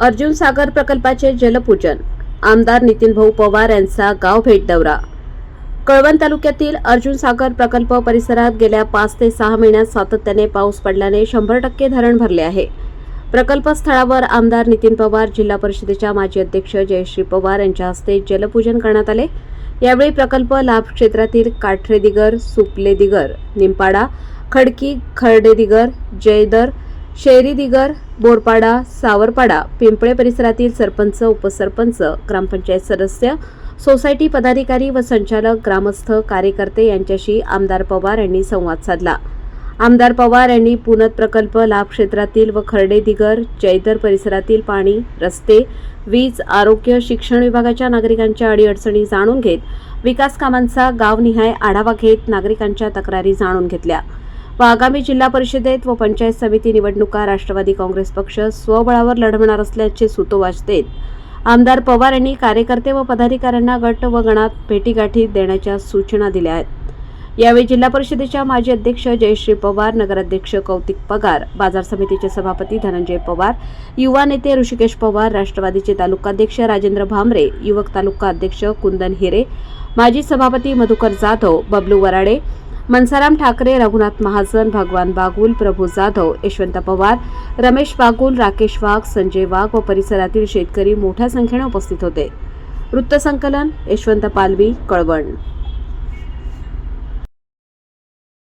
अर्जुन सागर प्रकल्पाचे जलपूजन. आमदार नितीन भाऊ पवार यांचा गाव भेट दौरा. कळवण तालुक्यातील अर्जुन सागर प्रकल्प परिसरात गेल्या पाच ते सहा महिन्यात सातत्याने पाऊस पडल्याने शंभर टक्के धरण भरले आहे. प्रकल्प स्थळावर आमदार नितीन पवार जिल्हा परिषदेच्या माजी अध्यक्ष जयश्री पवार यांच्या हस्ते जलपूजन करण्यात आले. यावेळी प्रकल्प लाभ क्षेत्रातील काठरे दिगर सुपले दिगर निंपाडा खडकी खर्डे दिगर जयदर शहरी दिगर बोरपाडा सावरपाडा पिंपळे परिसरातील सरपंच उपसरपंच ग्रामपंचायत सदस्य सोसायटी पदाधिकारी व संचालक ग्रामस्थ कार्यकर्ते यांच्याशी आमदार पवार यांनी संवाद साधला. आमदार पवार यांनी पुनत प्रकल्प लाभ क्षेत्रातील व खर्डे दिगर जयदर परिसरातील पाणी रस्ते वीज आरोग्य शिक्षण विभागाच्या नागरिकांच्या अडीअडचणी जाणून घेत विकास कामांचा गावनिहाय आढावा घेत नागरिकांच्या तक्रारी जाणून घेतल्या. व आगामी जिल्हा परिषदेत व पंचायत समिती निवडणुका राष्ट्रवादी काँग्रेस पक्ष स्वबळावर लढवणार असल्याचे सुतोवाच देत आमदार पवार यांनी कार्यकर्ते व पदाधिकाऱ्यांना गट व गणात भेटीगाठी देण्याच्या सूचना दिल्या आहेत. यावेळी जिल्हा परिषदेच्या माजी अध्यक्ष जयश्री पवार नगराध्यक्ष कौतिक पगार बाजार समितीचे सभापती धनंजय पवार युवा नेते ऋषिकेश पवार राष्ट्रवादीचे तालुकाध्यक्ष राजेंद्र भामरे युवक तालुका अध्यक्ष कुंदन हिरे माजी सभापती मधुकर जाधव बबलू वराडे मनसाराम ठाकरे रघुनाथ महाजन भगवान बागुल प्रभू जाधव यशवंत पवार रमेश बागुल राकेश वाघ संजय वाघ व परिसरातील शेतकरी मोठ्या संख्येने उपस्थित होते. वृत्तसंकलन यशवंत पालवी कळवण.